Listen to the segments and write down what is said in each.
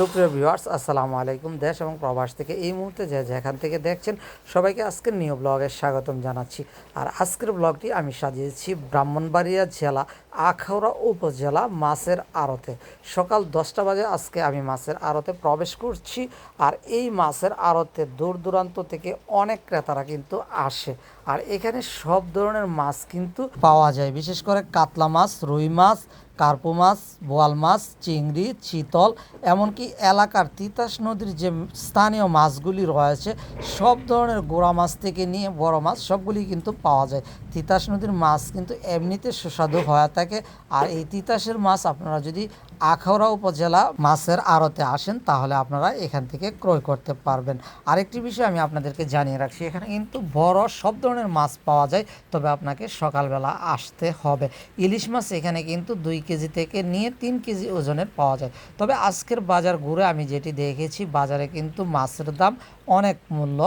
সুপ্রিয় ভিউয়ার্স, আসসালামু আলাইকুম। দেশ এবং প্রবাস থেকে এই মুহূর্তে যে যেখান থেকে দেখছেন, সবাইকে আজকের নিউ ব্লগে স্বাগতম জানাচ্ছি। আর আজকের ব্লগটি আমি সাজিয়েছি ব্রাহ্মণবাড়িয়া জেলা আখাউড়া উপজেলা মাছের আড়তে। সকাল দশটা বাজে আজকে আমি মাছের আড়তে প্রবেশ করছি আর এই মাছের আড়তে দূর দূরান্ত থেকে অনেক ক্রেতারা কিন্তু আসে। আর এখানে সব ধরনের মাছ কিন্তু পাওয়া যায়। বিশেষ করে কাতলা মাছ, রুই মাছ, কার্পু মাছ, বোয়াল মাছ, চিংড়ি, চিতল, এমনকি এলাকার তিতাস নদীর যে স্থানীয় মাছগুলি রয়েছে, সব ধরনের গোড়া মাছ থেকে নিয়ে বড় মাছ সবগুলি কিন্তু পাওয়া যায়। তিতাস নদীর মাছ কিন্তু এমনিতে সুস্বাদু হয়ে থাকে। আর এই তিতাসের মাছ আপনারা যদি আখাউড়া উপজেলা মাছের আড়তে আসেন, তাহলে আপনারা এখান থেকে ক্রয় করতে পারবেন। আরেকটি বিষয় আমি আপনাদেরকে জানিয়ে রাখছি, এখানে কিন্তু বড় সব ধরনের মাছ পাওয়া যায়, তবে আপনাকে সকালবেলা আসতে হবে। ইলিশ মাছ এখানে কিন্তু দুই কেজি থেকে নিয়ে তিন কেজি ওজনের পাওয়া যায়। তবে আজকের বাজার ঘুরে আমি যেটি দেখেছি, বাজারে কিন্তু মাছের দাম অনেক মূল্য।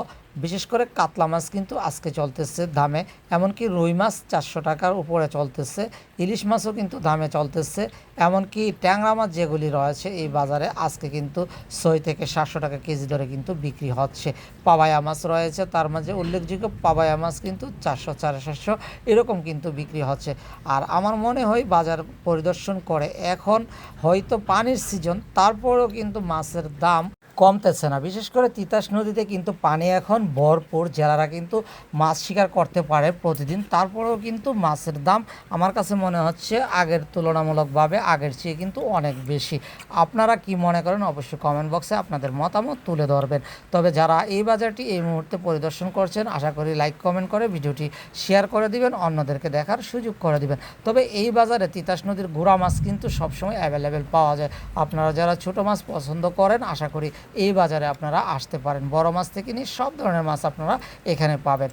বিশেষ করে কাতলা মাছ কিন্তু আজকে চলতেছে দামে, এমনকি রুই মাছ চারশো টাকার উপরে চলতেছে, ইলিশ মাছও কিন্তু দামে চলতেছে, এমনকি ট্যাংরা মাছ যেগুলি রয়েছে এই বাজারে, আজকে কিন্তু ছয় থেকে সাতশো টাকা কেজি ধরে কিন্তু বিক্রি হচ্ছে। পাবায়া মাছ রয়েছে, তার মাঝে উল্লেখযোগ্য পাবায়া মাছ কিন্তু চারশো, সাড়ে সাতশো এরকম কিন্তু বিক্রি হচ্ছে। আর আমার মনে হয় বাজার পরিদর্শন করে এখন হয়তো পানির সিজন, তারপরেও কিন্তু মাছের দাম কমতেছে না। বিশেষ করে তিতাস নদীতে কিন্তু পানি এখন ভরপুর যারা কিন্তু মাছ শিকার করতে পারে প্রতিদিন। তারপরেও কিন্তু মাছের দাম আমার কাছে মনে হচ্ছে আগের তুলনামূলকভাবে আগের চেয়ে কিন্তু অনেক বেশি। আপনারা কি মনে করেন অবশ্যই কমেন্ট বক্সে আপনাদের মতামত তুলে ধরবেন। তবে যারা এই বাজারটি এই মুহূর্তে পরিদর্শন করছেন, আশা করি লাইক কমেন্ট করে ভিডিওটি শেয়ার করে দিবেন, অন্যদেরকে দেখার সুযোগ করে দিবেন। তবে এই বাজারে তিতাস নদীর গুড়া মাছ কিন্তু সবসময় অ্যাভেলেবেল পাওয়া যায়। আপনারা যারা ছোট মাছ পছন্দ করেন, আশা করি এই বাজারে আপনারা আসতে পারেন। বড় মাছ থেকে নিয়ে সব ধরনের মাছ আপনারা এখানে পাবেন।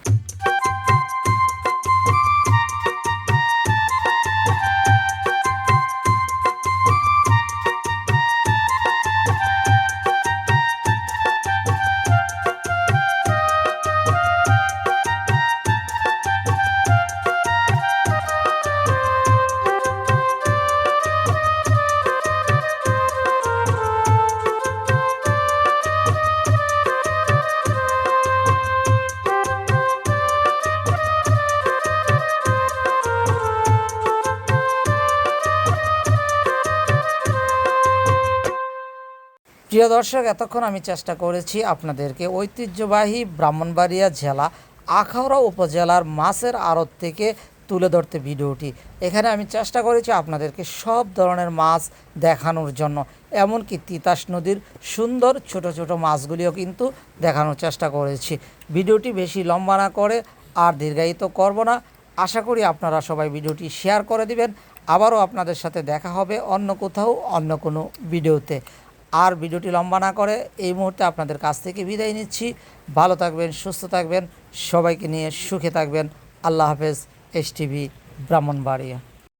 প্রিয় দর্শক, এতক্ষণ আমি চেষ্টা করেছি আপনাদেরকে ঐতিহ্যবাহী ব্রাহ্মণবাড়িয়া জেলা আখাউড়া উপজেলার মাছের আড়ত থেকে তুলে ধরতে ভিডিওটি। এখানে আমি চেষ্টা করেছি আপনাদেরকে সব ধরনের মাছ দেখানোর জন্য, এমনকি তিতাস নদীর সুন্দর ছোট ছোট মাছগুলিও কিন্তু দেখানোর চেষ্টা করেছি। ভিডিওটি বেশি লম্বা না করে আর দীর্ঘায়িত করব না। আশা করি আপনারা সবাই ভিডিওটি শেয়ার করে দিবেন। আবারও আপনাদের সাথে দেখা হবে অন্য কোথাও, অন্য কোনো ভিডিওতে। আর ভিডিওটি লম্বা না করে এই মুহূর্তে আপনাদের কাছ থেকে বিদায় নিচ্ছি। ভালো থাকবেন, সুস্থ থাকবেন, সবাইকে নিয়ে সুখে থাকবেন। আল্লাহ হাফেজ এস টিভি ব্রাহ্মণবাড়িয়া